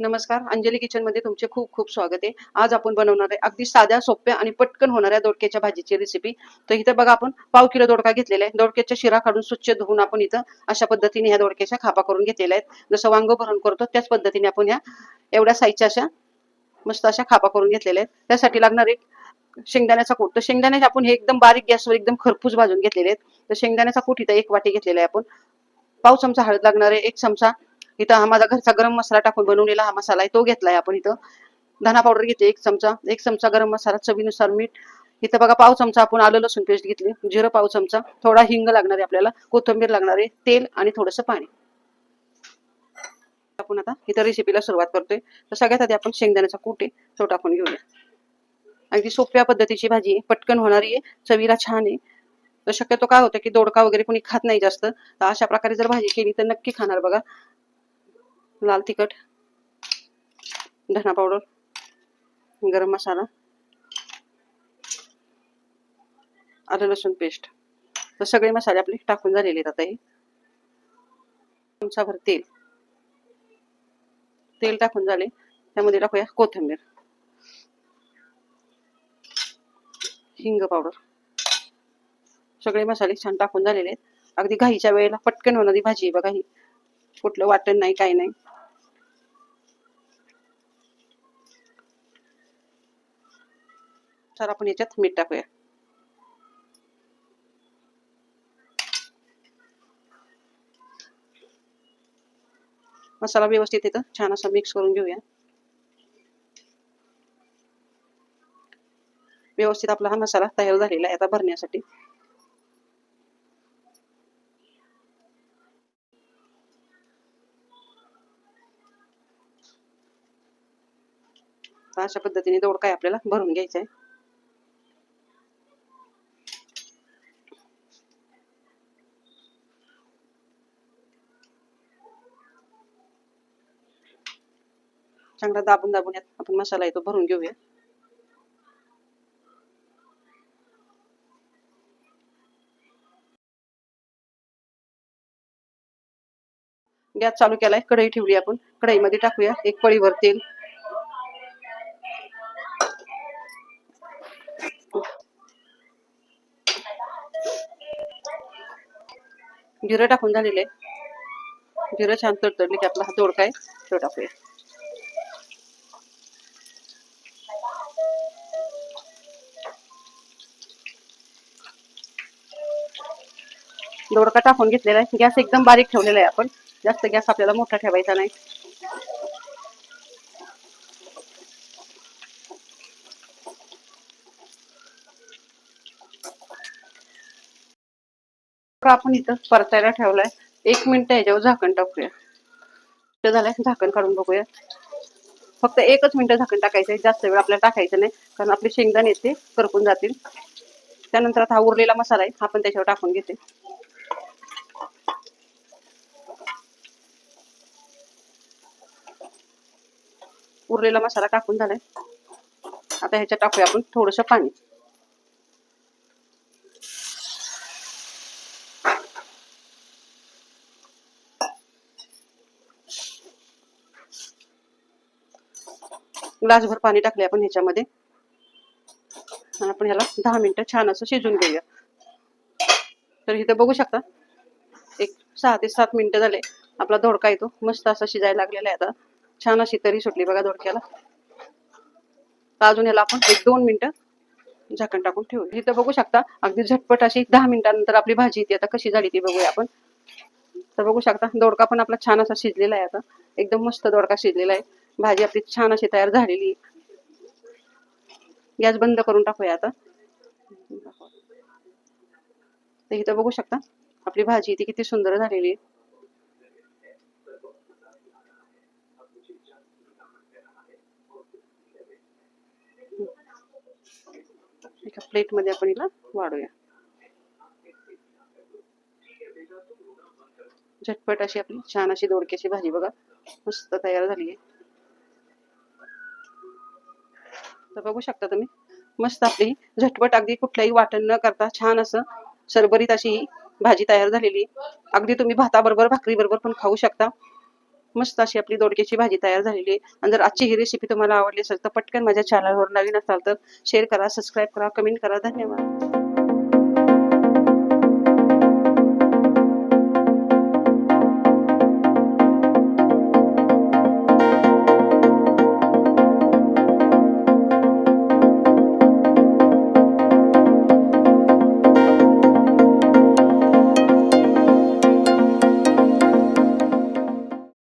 नमस्कार अंजली किचनमध्ये तुमचे खूप खूप स्वागत आहे. आज आपण बनवणार आहे अगदी साध्या सोप्या आणि पटकन होणाऱ्या दोडक्याच्या भाजीची रेसिपी तर इथं बघा आपण पाव किलो दोडका घेतलेला आहे. दोडक्याच्या शिरा काढून स्वच्छ धुवून आपण इथं अशा पद्धतीने ह्या दोडक्याच्या खापा करून घेतलेल्या आहेत. जसं वांगो भरून करतो त्याच पद्धतीने आपण ह्या एवढ्या साईजच्या अशा मस्त अशा खापा करून घेतलेल्या आहेत. त्यासाठी लागणार एक शेंगदाण्याचा कूट. तर शेंगदाण्याचे आपण हे एकदम बारीक गॅसवर एकदम खरपूस भाजून घेतलेले आहेत. तर शेंगदाण्याचा कूट इथं एक वाटी घेतलेला आहे आपण. पाव चमचा हळद लागणार आहे एक चमचा इथं हा माझा घरचा गरम मसाला टाकून बनवलेला हा मसाला आहे तो घेतलाय आपण इथं. धना पावडर घेतली एक चमचा. एक चमचा गरम मसाला चवीनुसार मीठ. इथं बघा पाव चमचा आपण आलं लसूण पेस्ट घेतली. जिरं पाव चमचा. थोडा हिंग लागणार आहे आपल्याला. कोथिंबीर लागणार आहे. तेल आणि थोडंसं पाणी. आपण आता इथं रेसिपीला सुरुवात करतोय. तर सगळ्यात आधी आपण शेंगदाण्याचा कुटे आहे तो टाकून घेऊया. अगदी सोप्या पद्धतीची भाजी आहे. पटकन होणारी आहे. चवीला छान आहे. तर शक्यतो काय होतं की दोडका वगैरे कोणी खात नाही जास्त. तर अशा प्रकारे जर भाजी केली तर नक्की खाणार बघा. लाल तिखट धना पावडर गरम मसाला आलं लसूण पेस्ट तर सगळे मसाले आपले टाकून झालेले आहेत आता हे. चमचाभर तेल. तेल टाकून झाले. त्यामध्ये टाकूया कोथिंबीर. हिंग पावडर सगळे मसाले छान टाकून झालेले आहेत. अगदी घाईच्या वेळेला पटकन होणारी भाजी आहे बघा ही. कुठलं वाटण नाही काही नाही. तर आपण याच्यात मीठ टाकूया. मसाला व्यवस्थित येतं. छान असा मिक्स करून घेऊया. व्यवस्थित आपला हा मसाला तयार झालेला आहे आता भरण्यासाठी. तर अशा पद्धतीने दोडकाय आपल्याला भरून घ्यायचा आहे चांगला दाबून दाबून यात आपण मसाला येतो भरून घेऊया. गॅस चालू केलाय कढई ठेवली आपण. कढईमध्ये टाकूया एक पळीभर तेल. जिरं टाकून झालेलं आहे जिरं छान तडतडले की आपला हा दोडका आहे. तो टाकूया. दोडका टाकून घेतलेला आहे. गॅस एकदम बारीक ठेवलेला आहे आपण. जास्त गॅस आपल्याला मोठा ठेवायचा नाही दोडका आपण इथं परतायला ठेवलाय. एक मिनिट याच्यावर झाकण टाकूया. मिनिटं झालंय झाकण काढून बघूया. फक्त एकच मिनिट झाकण टाकायचं आहे. जास्त वेळ आपल्याला टाकायचं नाही कारण आपले शेंगदाणे येते करपून जातील. त्यानंतर आता हा उरलेला मसाला आहे हा पण त्याच्यावर टाकून घेते. उरलेला मसाला टाकून झालाय. आता ह्याच्यात टाकूया आपण थोडस पाणी. ग्लासभर पाणी टाकले आपण ह्याच्यामध्ये. आपण ह्याला दहा मिनिटं छान असं शिजून घेऊया. तर इथं बघू शकता एक सहा ते सात मिनिटं झाले. आपला धोडका येतो. मस्त असा शिजायला लागलेला आहे आता. छान अशी तरी सुटली बघा धोडक्याला तर अजून ह्याला आपण एक दोन मिनिटं झाकण टाकून ठेवू इथं बघू शकता अगदी झटपट अशी दहा मिनिटानंतर आपली भाजी येते. आता कशी झाली ती बघूया आपण. तर बघू शकता दोडका पण आपला छान असा शिजलेला आहे आता. एकदम मस्त दोडका शिजलेला आहे. भाजी आपली छान अशी तयार गॅस बंद करून टाकूया शकता भाजी ती किती सुंदर प्लेट मध्ये आपण हिला झटपट अशी आपली छान अशी दोडक्याची भाजी बघा, मस्त तर बघू शकता तुम्ही. मस्त आपली झटपट अगदी कुठल्याही वाटण न करता छान असं सरबरीत अशी ही भाजी तयार झालेली. अगदी तुम्ही भाताबरोबर भाकरी बरोबर पण खाऊ शकता. मस्त अशी आपली दोडक्याची भाजी तयार झालेली. आहे आणि जर आजची ही रेसिपी तुम्हाला आवडली असेल तर पटकन माझ्या चॅनलवर नवीन असाल तर शेअर करा सबस्क्राईब करा कमेंट करा. धन्यवाद.